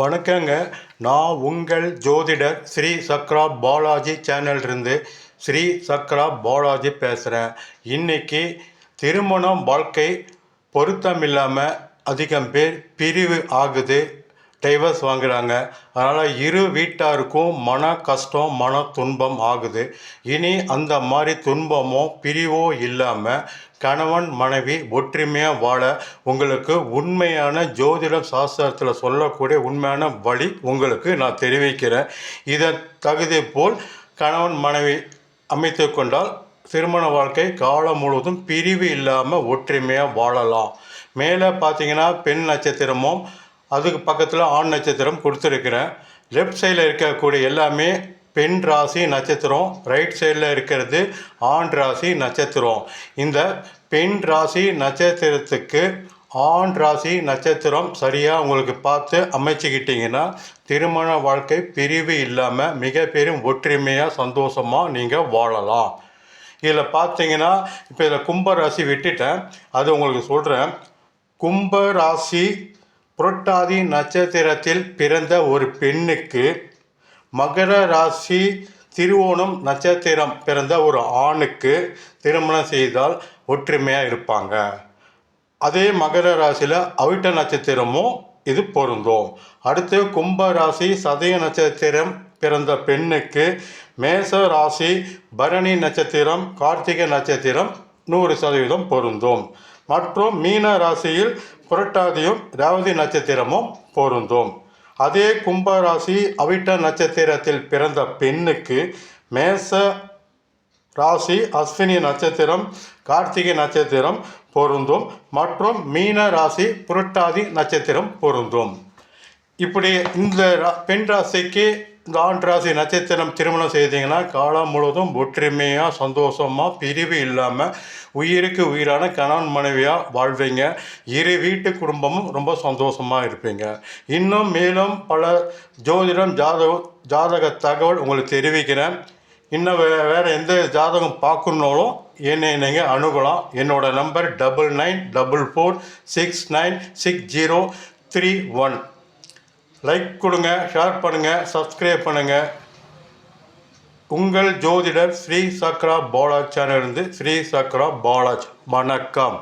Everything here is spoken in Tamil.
வணக்கங்க. நான் உங்கள் ஜோதிடர் ஸ்ரீ சக்ரா பாலாஜி சேனல்ருந்து ஸ்ரீ சக்ரா பாலாஜி பேசுகிறேன் இன்னைக்கு திருமணம் வாழ்க்கை பொருத்தம் இல்லாமல் அதிகம் பேர் பிரிவு ஆகுது. டைவர்ஸ் வாங்குகிறாங்க அதனால் இரு வீட்டாருக்கும் மன கஷ்டம் மன துன்பம் ஆகுது. இனி அந்த மாதிரி துன்பமோ பிரிவோ இல்லாமல் கணவன் மனைவி ஒற்றுமையாக வாழ உங்களுக்கு உண்மையான ஜோதிட சாஸ்திரத்தில் சொல்லக்கூடிய உண்மையான வழி உங்களுக்கு நான் தெரிவிக்கிறேன். இதை தகுதி போல் கணவன் மனைவி அமைத்து கொண்டால் திருமண வாழ்க்கை காலம் முழுவதும் பிரிவு இல்லாமல் ஒற்றுமையாக வாழலாம். மேலே பார்த்தீங்கன்னா பெண் நட்சத்திரமும் அதுக்கு பக்கத்தில் ஆண் நட்சத்திரம் கொடுத்துருக்குறேன். லெஃப்ட் சைடில் இருக்கக்கூடிய எல்லாமே பெண் ராசி நட்சத்திரம். ரைட் சைடில் இருக்கிறது ஆண் ராசி நட்சத்திரம். இந்த பெண் ராசி நட்சத்திரத்துக்கு ஆண் ராசி நட்சத்திரம் சரியாக உங்களுக்கு பார்த்து அமைச்சுக்கிட்டிங்கன்னா திருமண வாழ்க்கை பிரிவு இல்லாமல் மிக பெரும் ஒற்றுமையாக சந்தோஷமாக நீங்கள் வாழலாம். இதில் பார்த்தீங்கன்னா இப்போ இதில் கும்ப ராசி விட்டுட்டேன். அது உங்களுக்கு சொல்கிறேன் கும்ப ராசி புரட்டாதி நட்சத்திரத்தில் பிறந்த ஒரு பெண்ணுக்கு மகர ராசி திருவோணம் நட்சத்திரம் பிறந்த ஒரு ஆணுக்கு திருமணம் செய்தால் ஒற்றுமையாக இருப்பாங்க. அதே மகர ராசியில் அவிட்ட நட்சத்திரமும் இது பொருந்தும். அடுத்து கும்ப ராசி சதய நட்சத்திரம் பிறந்த பெண்ணுக்கு மேச ராசி பரணி நட்சத்திரம் கார்த்திகை நட்சத்திரம் நூறு சதவீதம் பொருந்தும். மற்றும் மீன ராசியில் புரட்டாதியும் ரேவதி நட்சத்திரமும் பொருந்தும். அதே கும்ப ராசி அவிட்ட நட்சத்திரத்தில் பிறந்த பெண்ணுக்கு மேச ராசி அஸ்வினி நட்சத்திரம் கார்த்திகை நட்சத்திரம் பொருந்தும் மற்றும் மீன ராசி புரட்டாதி நட்சத்திரம் பொருந்தும். இப்படி இந்த பெண் ராசிக்கு இந்த ஆண் ராசி நட்சத்திரம் திருமணம் செய்தீங்கன்னா காலம் முழுவதும் ஒற்றுமையாக சந்தோஷமாக பிரிவு இல்லாமல் உயிருக்கு உயிரான கணவன் மனைவியாக வாழ்வீங்க. இரு வீட்டு குடும்பமும் ரொம்ப சந்தோஷமாக இருப்பீங்க. இன்னும் மேலும் பல ஜோதிடம் ஜாதக ஜாதக தகவல் உங்களுக்கு தெரிவிக்கிறேன். இன்னும் வே வேறு எந்த ஜாதகம் பார்க்கணுன்னாலும் என்னை நீங்கள் அணுகலாம். என்னோடய number double nine double four six nine six zero three one. Like கொடுங்க ஷேர் பண்ணுங்கள் சப்ஸ்கிரைப் பண்ணுங்கள் உங்கள் ஜோதிடர் ஸ்ரீ சக்ரா பாலாஜ் சேனல் இருந்து ஸ்ரீ சக்ரா பாலாஜ். வணக்கம்.